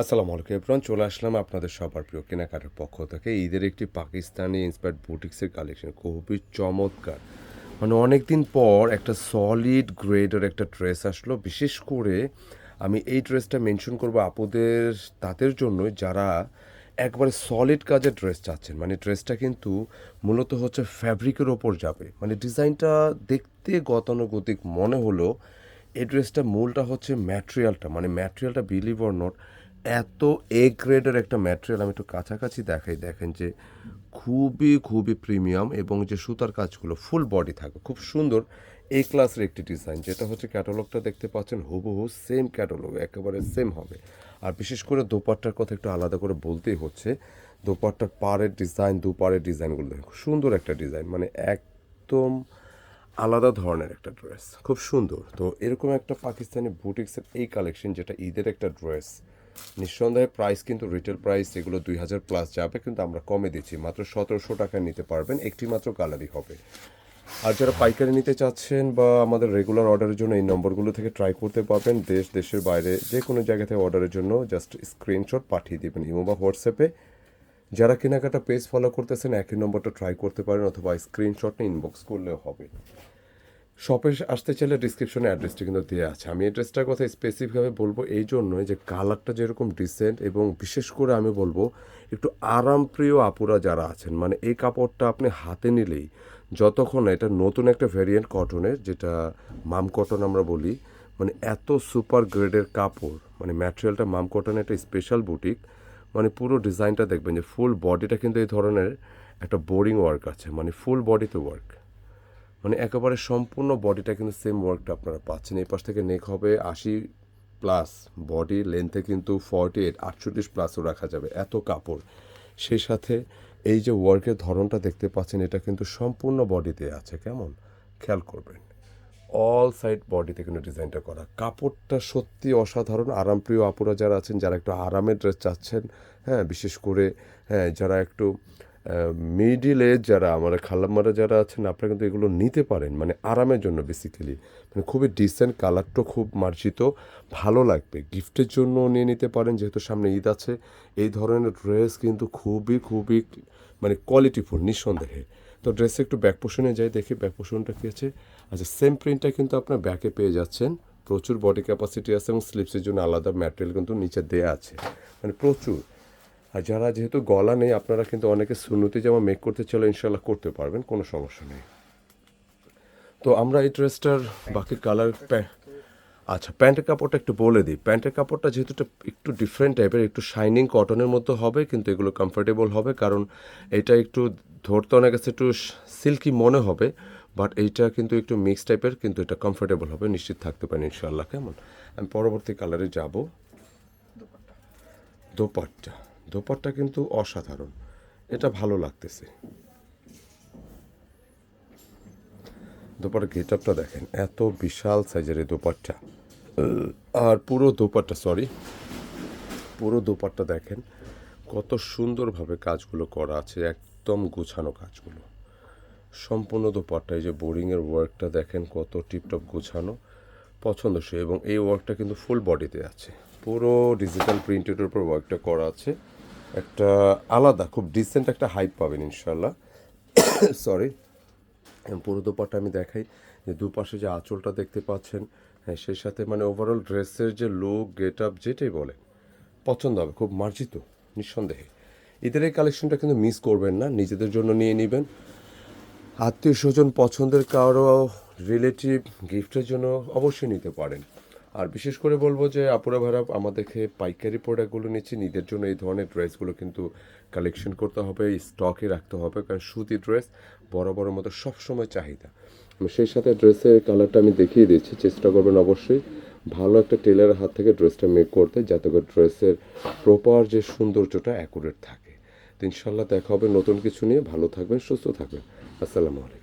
আসসালামু আলাইকুম এপ্রন চলে আসলাম আপনাদের সবার প্রিয় কেনাকাটার পক্ষ থেকে। ঈদের একটি পাকিস্তানি ইন্সপায়ার্ড বুটিক্সের কালেকশন খুবই চমৎকার। মানে অনেক দিন পর একটা সলিড গ্রেডের একটা ড্রেস আসলো। বিশেষ করে আমি এই ড্রেসটা মেনশন করব আপুদের, তাদের জন্য যারা একবারে সলিড কাজের ড্রেস চাচ্ছেন। মানে ড্রেসটা কিন্তু মূলত হচ্ছে ফ্যাব্রিকের ওপর যাবে। মানে ডিজাইনটা দেখতে গতানুগতিক মনে হলো এই ড্রেসটা মূলটা হচ্ছে ম্যাটেরিয়ালটা মানে ম্যাটেরিয়ালটা বিলিভ অর নট এত এ গ্রেডের একটা ম্যাটেরিয়াল আমি একটু কাছাকাছি দেখাই। দেখেন যে খুবই খুবই প্রিমিয়াম এবং যে সুতার কাজগুলো ফুল বডি থাকে খুব সুন্দর এ ক্লাসের একটি ডিজাইন যেটা হচ্ছে ক্যাটালগটা দেখতে পাচ্ছেন, হুবহু সেম ক্যাটালগ একেবারে সেম হবে। আর বিশেষ করে দোপাট্টার কথা একটু আলাদা করে বলতেই হচ্ছে, দোপাট্টার পাড়ের ডিজাইন দুপাড়ের ডিজাইনগুলো দেখেন। খুব সুন্দর একটা ডিজাইন মানে একদম আলাদা ধরনের একটা ড্রেস খুব সুন্দর। তো এরকম একটা পাকিস্তানি বুটিক্সের এই কালেকশন যেটা ঈদের একটা ড্রেস নিঃসন্দেহে প্রাইস কিন্তু রিটেল প্রাইস এগুলো দুই হাজার প্লাস যাবে, কিন্তু আমরা কমে দিচ্ছি। মাত্র সতেরোশো টাকায় নিতে পারবেন, একটি মাত্র কালারই হবে। আর যারা পাইকারি নিতে চাচ্ছেন বা আমাদের রেগুলার অর্ডারের জন্য এই নম্বরগুলো থেকে ট্রাই করতে পারবেন, দেশ, দেশের বাইরে যে কোনো জায়গা থেকে অর্ডারের জন্য জাস্ট স্ক্রিনশট পাঠিয়ে দেবেন ইমো বা হোয়াটসঅ্যাপে যারা কেনাকাটা পেজ ফলো করতেছেন, একই নম্বরটা ট্রাই করতে পারেন অথবা স্ক্রিনশট নিয়ে ইনবক্স করলেও হবে। শপে আসতে চাইলে ডিসক্রিপশনে অ্যাড্রেসটা কিন্তু দেওয়া আছে। আমি অ্যাড্রেসটার কথা স্পেসিফিকভাবে বলব এই জন্যই যে কালারটা যেরকম ডিসেন্ট এবং বিশেষ করে আমি বলব একটু আরামপ্রিয় আপুরা যারা আছেন মানে এই কাপড়টা আপনি হাতে নিলেই যতক্ষণ এটা নতুন একটা ভ্যারিয়েন্ট কটনের যেটা মাম কটন আমরা বলি মানে এত সুপার গ্রেডের কাপড় মানে ম্যাটেরিয়ালটা মাম কটনের একটা স্পেশাল বুটিক মানে পুরো ডিজাইনটা দেখবেন যে ফুল বডিটা কিন্তু এই ধরনের একটা বোরিং ওয়ার্ক আছে মানে ফুল বডিতে ওয়ার্ক মানে একেবারে সম্পূর্ণ বডিটা কিন্তু সেম ওয়ার্কটা আপনারা পাচ্ছেন। এই পাশ থেকে নেক হবে আশি প্লাস বডি লেন্থে কিন্তু ফর্টি এইট আটচল্লিশ প্লাসও রাখা যাবে। এত কাপড়। সেই সাথে এই যে ওয়ার্কের ধরনটা দেখতে পাচ্ছেন, এটা কিন্তু সম্পূর্ণ বডিতে আছে, কেমন? খেয়াল করবেন। অল সাইড বডিতে কিন্তু ডিজাইনটা করা। কাপড়টা সত্যি অসাধারণ। আরামপ্রিয় আপুরা যারা আছেন, যারা একটু আরামের ড্রেস চাচ্ছেন হ্যাঁ বিশেষ করে হ্যাঁ যারা একটু মিডিল এজ যারা আমার খালাম্মারা যারা আছেন, আপনারা কিন্তু এগুলো নিতে পারেন মানে আরামের জন্য বেসিক্যালি মানে খুবই ডিসেন্ট কালারটা খুব মার্জিত, ভালো লাগবে। গিফটের জন্য নিয়ে নিতে পারেন, যেহেতু সামনে ঈদ আছে। এই ধরনের ড্রেস কিন্তু খুবই খুবই মানে কোয়ালিটিফুল নিঃসন্দেহে। তো ড্রেসে একটু ব্যাক পোষণে যাই, দেখি ব্যাক পোষণটা কী আছে। আচ্ছা সেম প্রিন্টটা কিন্তু আপনার ব্যাকে পেয়ে যাচ্ছেন। প্রচুর বডি ক্যাপাসিটি আছে এবং স্লিপসের জন্য আলাদা ম্যাটেরিয়াল কিন্তু নিচে দেয়া আছে। মানে প্রচুর। আর যারা যেহেতু গলা নেই, আপনারা কিন্তু অনেকে সুন্নতি জামা মেক করতে চলে ইনশাল্লাহ করতে পারবেন, কোনো সমস্যা নেই। তো আমরা এই ড্রেসটার বাকি কালার আচ্ছা প্যান্টের কাপড়টা একটু বলে দিই। প্যান্টের কাপড়টা যেহেতু একটু ডিফারেন্ট টাইপের একটু শাইনিং কটনের মতো হবে, কিন্তু এগুলো কমফোর্টেবল হবে, কারণ এটা একটু ধরতে অনেক কাছে একটু সিল্কি মনে হবে বাট এইটা কিন্তু একটু মিক্স টাইপের কিন্তু এটা কমফোর্টেবল হবে, নিশ্চিত থাকতে পারেন ইনশাল্লাহ কেমন? আমি পরবর্তী কালারে যাব। দোপাট্টা। দোপাট্টা কিন্তু অসাধারণ। এটা ভালো লাগতেছে। দোপাট্টা গেট আপটা দেখেন, এত বিশাল সাইজের এই দোপাট্টা। আর পুরো দোপাট্টা সরি পুরো দোপাট্টা দেখেন, কত সুন্দরভাবে কাজগুলো করা আছে, একদম গোছানো কাজগুলো। সম্পূর্ণ দোপাট্টা, এই যে বোরিংয়ের ওয়ার্কটা দেখেন, কত টিপটপ গোছানো, পছন্দসই। এবং এই ওয়ার্কটা কিন্তু ফুল বডিতে আছে। পুরো ডিজিটাল প্রিন্টের উপর ওয়ার্কটা করা আছে। একটা আলাদা, খুব ডিসেন্ট একটা হাইপ পাবেন ইনশাল্লাহ সরি পুরো দোপাট্টা আমি দেখাই। যে দুপাশে যে আঁচলটা দেখতে পাচ্ছেন হ্যাঁ সেই সাথে মানে ওভারঅল ড্রেসের যে লুক গেট আপ যেটাই বলে পছন্দ হবে, খুব মার্জিত, নিঃসন্দেহে। ঈদের এই কালেকশনটা কিন্তু মিস করবেন না, নিজেদের জন্য নিয়ে নেবেন। আত্মীয় স্বজন পছন্দের কারও রিলেটিভ গিফটের জন্য অবশ্যই নিতে পারেন। আর বিশেষ করে বলব যে আপুরা ভাড়া আমাদেরকে পাইকারি প্রোডাক্টগুলো নিচ্ছে। নিজের জন্য এই ধরনের ড্রেসগুলো কিন্তু কালেকশন করতে হবে স্টকে রাখতে হবে, কারণ সুতি ড্রেস বড় বড় মতো সবসময় চাহিদা। সেই সাথে ড্রেসের কালারটা আমি দেখিয়ে দিচ্ছি, চেষ্টা করবেন অবশ্যই ভালো একটা টেলারের হাত থেকে ড্রেসটা মেক করতে, যাতে করে ড্রেসের প্রপার যে সৌন্দর্যটা অ্যাকুরেট থাকে। তো ইনশাল্লাহ দেখা হবে নতুন কিছু নিয়ে। ভালো থাকবেন, সুস্থ থাকবেন। আসসালামু আলাইকুম।